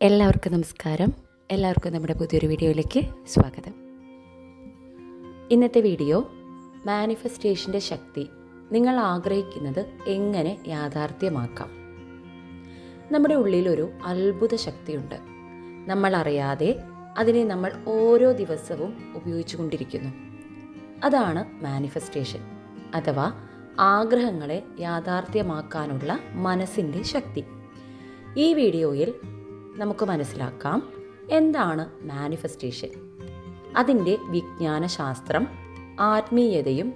എല്ലാവർക്കും നമസ്കാരം. എല്ലാവർക്കും നമ്മുടെ പുതിയൊരു വീഡിയോയിലേക്ക് സ്വാഗതം. ഇന്നത്തെ വീഡിയോ മാനിഫെസ്റ്റേഷന്റെ ശക്തി. നിങ്ങൾ ആഗ്രഹിക്കുന്നത് എങ്ങനെ യാഥാർത്ഥ്യമാക്കാം? നമ്മുടെ ഉള്ളിലൊരു അത്ഭുത ശക്തിയുണ്ട്. നമ്മൾ അറിയാതെ അതിനെ നമ്മൾ ഓരോ ദിവസവും ഉപയോഗിച്ചുകൊണ്ടിരിക്കുന്നു അതാണ് മാനിഫെസ്റ്റേഷൻ അഥവാ ആഗ്രഹങ്ങളെ യാഥാർത്ഥ്യമാക്കാനുള്ള മനസ്സിന്റെ ശക്തി. ഈ വീഡിയോയിൽ നമുക്ക് മനസ്സിലാക്കാം. എന്താണ് മാനിഫെസ്റ്റേഷൻ അതിന്റെ വിജ്ഞാന ശാസ്ത്രം ആത്മീയതയും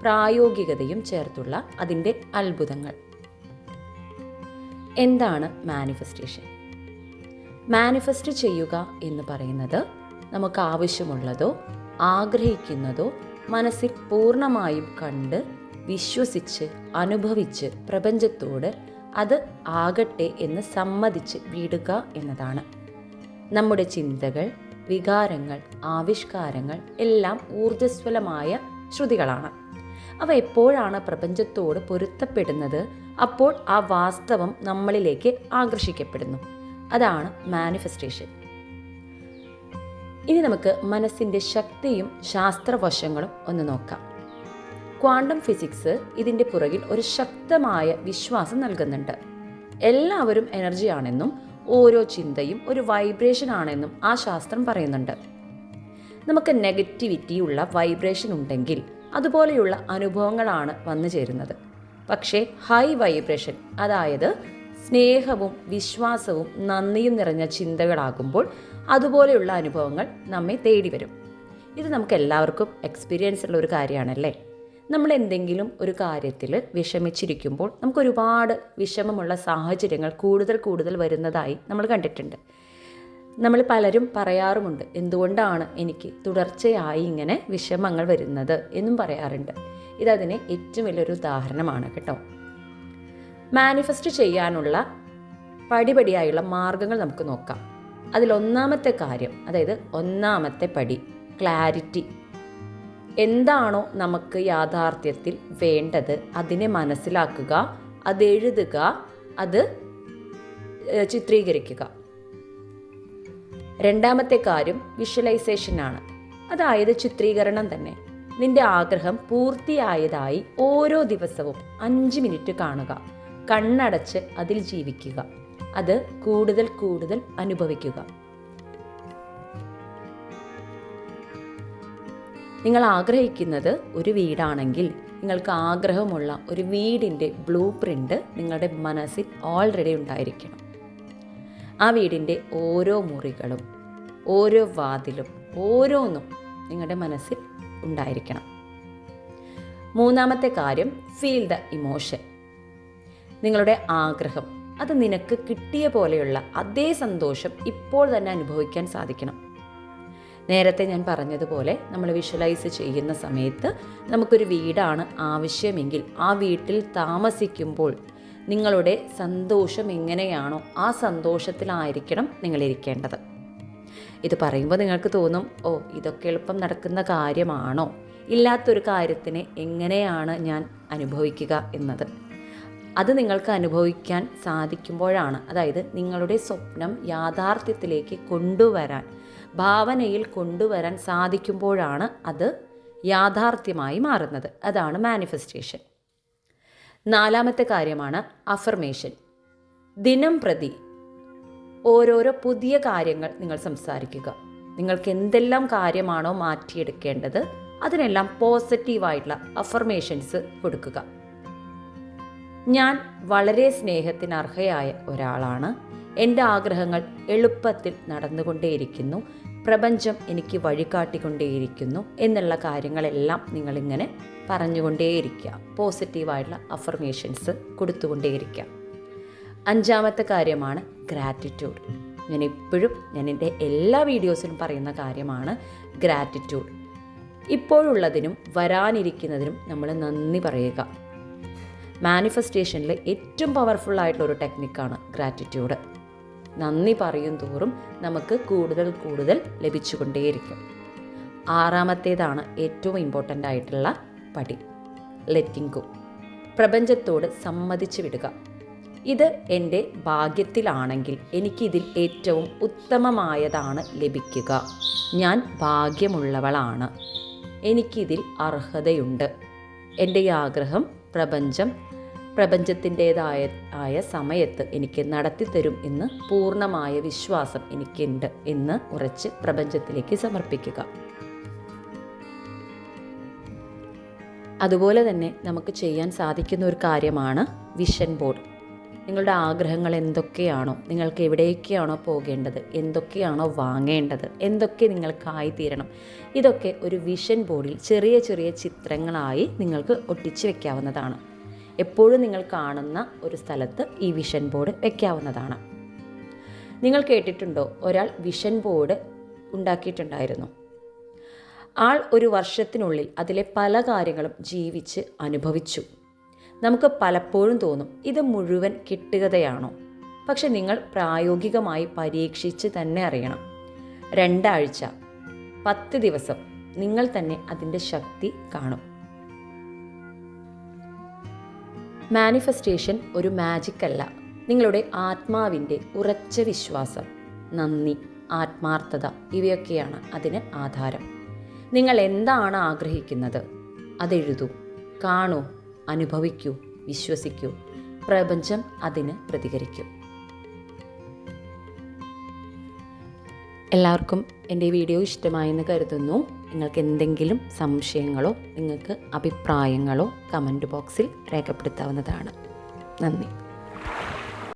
പ്രായോഗികതയും ചേർത്തുള്ള അതിന്റെ അത്ഭുതങ്ങൾ. എന്താണ് മാനിഫെസ്റ്റേഷൻ മാനിഫെസ്റ്റ് ചെയ്യുക എന്ന് പറയുന്നത് നമുക്ക് ആവശ്യമുള്ളതോ ആഗ്രഹിക്കുന്നതോ മനസ്സിൽ പൂർണമായും കണ്ട് വിശ്വസിച്ച് അനുഭവിച്ച് പ്രപഞ്ചത്തോട് അത് ആകട്ടെ എന്ന് സമ്മതിച്ച് വിടുക എന്നതാണ്. നമ്മുടെ ചിന്തകൾ വികാരങ്ങൾ ആവിഷ്കാരങ്ങൾ എല്ലാം ഊർജസ്വലമായ ശ്രുതികളാണ്. അവ എപ്പോഴാണ് പ്രപഞ്ചത്തോട് പൊരുത്തപ്പെടുന്നത് അപ്പോൾ ആ വാസ്തവം നമ്മളിലേക്ക് ആകർഷിക്കപ്പെടുന്നു. അതാണ് മാനിഫെസ്റ്റേഷൻ. ഇനി നമുക്ക് മനസ്സിന്റെ ശക്തിയും ശാസ്ത്രവശങ്ങളും ഒന്ന് നോക്കാം. ക്വാണ്ടം ഫിസിക്സ് ഇതിന്റെ പുറകിൽ ഒരു ശക്തമായ വിശ്വാസം നൽകുന്നുണ്ട്. എല്ലാവരും എനർജിയാണെന്നും ഓരോ ചിന്തയും ഒരു വൈബ്രേഷൻ ആണെന്നും ആ ശാസ്ത്രം പറയുന്നുണ്ട്. നമുക്ക് നെഗറ്റിവിറ്റി ഉള്ള വൈബ്രേഷൻ ഉണ്ടെങ്കിൽ അതുപോലെയുള്ള അനുഭവങ്ങളാണ് വന്നു ചേരുന്നത്. പക്ഷേ ഹൈ വൈബ്രേഷൻ അതായത് സ്നേഹവും വിശ്വാസവും നന്ദിയും നിറഞ്ഞ ചിന്തകളാകുമ്പോൾ അതുപോലെയുള്ള അനുഭവങ്ങൾ നമ്മെ തേടി വരും ഇത് നമുക്ക് എല്ലാവർക്കും എക്സ്പീരിയൻസ് ഉള്ള ഒരു കാര്യമാണല്ലേ? നമ്മൾ എന്തെങ്കിലും ഒരു കാര്യത്തിൽ വിഷമിച്ചിരിക്കുമ്പോൾ നമുക്ക് ഒരുപാട് വിഷമമുള്ള സാഹചര്യങ്ങൾ കൂടുതൽ കൂടുതൽ വരുന്നതായി നമ്മൾ കണ്ടിട്ടുണ്ട്. നമ്മൾ പലരും പറയാറുമുണ്ട് എന്തുകൊണ്ടാണ് എനിക്ക് തുടർച്ചയായി ഇങ്ങനെ വിഷമങ്ങൾ വരുന്നത്? എന്നും പറയാറുണ്ട്. ഇതതിന് ഏറ്റവും വലിയൊരു ഉദാഹരണമാണ് കേട്ടോ. മാനിഫെസ്റ്റ് ചെയ്യാനുള്ള പടിപടിയായുള്ള മാർഗങ്ങൾ നമുക്ക് നോക്കാം. അതിലൊന്നാമത്തെ കാര്യം അതായത് ഒന്നാമത്തെ പടി ക്ലാരിറ്റി. എന്താണോ നമുക്ക് യാഥാർത്ഥ്യത്തിൽ വേണ്ടത് അതിനെ മനസ്സിലാക്കുക അത് എഴുതുക അത് ചിത്രീകരിക്കുക. രണ്ടാമത്തെ കാര്യം വിഷ്വലൈസേഷനാണ് അതായത് ചിത്രീകരണം തന്നെ. നിന്റെ ആഗ്രഹം പൂർത്തിയായതായി ഓരോ ദിവസവും അഞ്ച് മിനിറ്റ് കാണുക. കണ്ണടച്ച് അതിൽ ജീവിക്കുക. അത് കൂടുതൽ കൂടുതൽ അനുഭവിക്കുക. നിങ്ങൾ ആഗ്രഹിക്കുന്നത് ഒരു വീടാണെങ്കിൽ നിങ്ങൾക്ക് ആഗ്രഹമുള്ള ഒരു വീടിന്റെ ബ്ലൂ പ്രിന്റ് നിങ്ങളുടെ മനസ്സിൽ ഓൾറെഡി ഉണ്ടായിരിക്കണം. ആ വീടിന്റെ ഓരോ മുറികളും ഓരോ വാതിലും ഓരോന്നും നിങ്ങളുടെ മനസ്സിൽ ഉണ്ടായിരിക്കണം. മൂന്നാമത്തെ കാര്യം ഫീൽ ദ ഇമോഷൻ നിങ്ങളുടെ ആഗ്രഹം അത് നിനക്ക് കിട്ടിയ പോലെയുള്ള അതേ സന്തോഷം ഇപ്പോൾ തന്നെ അനുഭവിക്കാൻ സാധിക്കണം. നേരത്തെ ഞാൻ പറഞ്ഞതുപോലെ നമ്മൾ വിഷ്വലൈസ് ചെയ്യുന്ന സമയത്ത് നമുക്കൊരു വീടാണ് ആവശ്യമെങ്കിൽ ആ വീട്ടിൽ താമസിക്കുമ്പോൾ നിങ്ങളുടെ സന്തോഷം എങ്ങനെയാണോ ആ സന്തോഷത്തിലായിരിക്കണം നിങ്ങളിരിക്കേണ്ടത് ഇത് പറയുമ്പോൾ നിങ്ങൾക്ക് തോന്നും ഓ ഇതൊക്കെ എളുപ്പം നടക്കുന്ന കാര്യമാണോ? ഇല്ലാത്തൊരു കാര്യത്തിനെ എങ്ങനെയാണ് ഞാൻ അനുഭവിക്കുക? എന്നത്. അത് നിങ്ങൾക്ക് അനുഭവിക്കാൻ സാധിക്കുമ്പോഴാണ് അതായത് നിങ്ങളുടെ സ്വപ്നം യാഥാർത്ഥ്യത്തിലേക്ക് കൊണ്ടുവരാൻ ഭാവനയിൽ കൊണ്ടുവരാൻ സാധിക്കുമ്പോഴാണ് അത് യാഥാർത്ഥ്യമായി മാറുന്നത്. അതാണ് മാനിഫെസ്റ്റേഷൻ നാലാമത്തെ കാര്യമാണ് അഫർമേഷൻ ദിനം പ്രതി ഓരോരോ പുതിയ കാര്യങ്ങൾ നിങ്ങൾ സംസാരിക്കുക. നിങ്ങൾക്ക് എന്തെല്ലാം കാര്യമാണോ മാറ്റിയെടുക്കേണ്ടത് അതിനെല്ലാം പോസിറ്റീവായിട്ടുള്ള അഫർമേഷൻസ് കൊടുക്കുക. ഞാൻ വളരെ സ്നേഹത്തിന് അർഹയായ ഒരാളാണ്. എന്റെ ആഗ്രഹങ്ങൾ എളുപ്പത്തിൽ നടന്നുകൊണ്ടേയിരിക്കുന്നു. പ്രപഞ്ചം എനിക്ക് വഴികാട്ടിക്കൊണ്ടേയിരിക്കുന്നു എന്നുള്ള കാര്യങ്ങളെല്ലാം നിങ്ങളിങ്ങനെ പറഞ്ഞുകൊണ്ടേയിരിക്കുക. പോസിറ്റീവായിട്ടുള്ള അഫർമേഷൻസ് കൊടുത്തുകൊണ്ടേയിരിക്കുക. അഞ്ചാമത്തെ കാര്യമാണ് ഗ്രാറ്റിറ്റ്യൂഡ് ഞാൻ എപ്പോഴും ഞാൻ എന്റെ എല്ലാ വീഡിയോസിലും പറയുന്ന കാര്യമാണ് ഗ്രാറ്റിറ്റ്യൂഡ് ഇപ്പോഴുള്ളതിനും വരാനിരിക്കുന്നതിനും നമ്മൾ നന്ദി പറയുക. മാനിഫെസ്റ്റേഷനിലെ ഏറ്റവും പവർഫുൾ ആയിട്ടുള്ള ഒരു ടെക്നിക്കാണ് ഗ്രാറ്റിറ്റ്യൂഡ് നന്ദി പറയും തോറും നമുക്ക് കൂടുതൽ കൂടുതൽ ലഭിച്ചുകൊണ്ടേയിരിക്കും. ആറാമത്തേതാണ് ഏറ്റവും ഇമ്പോർട്ടന്റ് ആയിട്ടുള്ള പടി ലെറ്റിംഗ് ഗോ പ്രപഞ്ചത്തോട് സമ്മതിച്ചു വിടുക. ഇത് എന്റെ ഭാഗ്യത്തിലാണെങ്കിൽ എനിക്കിതിൽ ഏറ്റവും ഉത്തമമായതാണ് ലഭിക്കുക. ഞാൻ ഭാഗ്യമുള്ളവളാണ്. എനിക്കിതിൽ അർഹതയുണ്ട്. എന്റെ ഈ ആഗ്രഹം പ്രപഞ്ചം പ്രപഞ്ചത്തിന്റെതായ ആയ സമയത്ത് എനിക്ക് നടത്തിത്തരും എന്ന് പൂർണമായ വിശ്വാസം എനിക്കുണ്ട് എന്ന് ഉറച്ച് പ്രപഞ്ചത്തിലേക്ക് സമർപ്പിക്കുക. അതുപോലെ തന്നെ നമുക്ക് ചെയ്യാൻ സാധിക്കുന്ന ഒരു കാര്യമാണ് വിഷൻ ബോർഡ്. നിങ്ങളുടെ ആഗ്രഹങ്ങൾ എന്തൊക്കെയാണോ നിങ്ങൾക്ക് എവിടേക്കാണോ പോകേണ്ടത് എന്തൊക്കെയാണോ വാങ്ങേണ്ടത് എന്തൊക്കെ നിങ്ങൾക്കായി തീരണം ഇതൊക്കെ ഒരു വിഷൻ ബോർഡിൽ ചെറിയ ചെറിയ ചിത്രങ്ങളായി നിങ്ങൾക്ക് ഒട്ടിച്ച് വെക്കാവുന്നതാണ്. എപ്പോഴും നിങ്ങൾ കാണുന്ന ഒരു സ്ഥലത്ത് ഈ വിഷൻ ബോർഡ് വെക്കാവുന്നതാണ്. നിങ്ങൾ കേട്ടിട്ടുണ്ടോ? ഒരാൾ വിഷൻ ബോർഡ് ഉണ്ടാക്കിയിട്ടുണ്ടായിരുന്നു. ആൾ ഒരു വർഷത്തിനുള്ളിൽ അതിലെ പല കാര്യങ്ങളും ജീവിച്ച് അനുഭവിച്ചു. നമുക്ക് പലപ്പോഴും തോന്നും ഇത് മുഴുവൻ കിട്ടുകതയാണോ? പക്ഷെ നിങ്ങൾ പ്രായോഗികമായി പരീക്ഷിച്ച് തന്നെ അറിയണം. രണ്ടാഴ്ച പത്ത് ദിവസം നിങ്ങൾ തന്നെ അതിന്റെ ശക്തി കാണും. മാനിഫെസ്റ്റേഷൻ ഒരു മാജിക് അല്ല നിങ്ങളുടെ ആത്മാവിന്റെ ഉറച്ച വിശ്വാസം നന്ദി ആത്മാർത്ഥത ഇവയൊക്കെയാണ് അതിന് ആധാരം. നിങ്ങൾ എന്താണ് ആഗ്രഹിക്കുന്നത്? അതെഴുതൂ കാണൂ അനുഭവിക്കൂ വിശ്വസിക്കൂ. പ്രപഞ്ചം അതിന് പ്രതികരിക്കും. എല്ലാവർക്കും എന്റെ വീഡിയോ ഇഷ്ടമായെന്ന് കരുതുന്നു. നിങ്ങൾക്ക് എന്തെങ്കിലും സംശയങ്ങളോ നിങ്ങൾക്ക് അഭിപ്രായങ്ങളോ കമന്റ് ബോക്സിൽ രേഖപ്പെടുത്താവുന്നതാണ്. നന്ദി.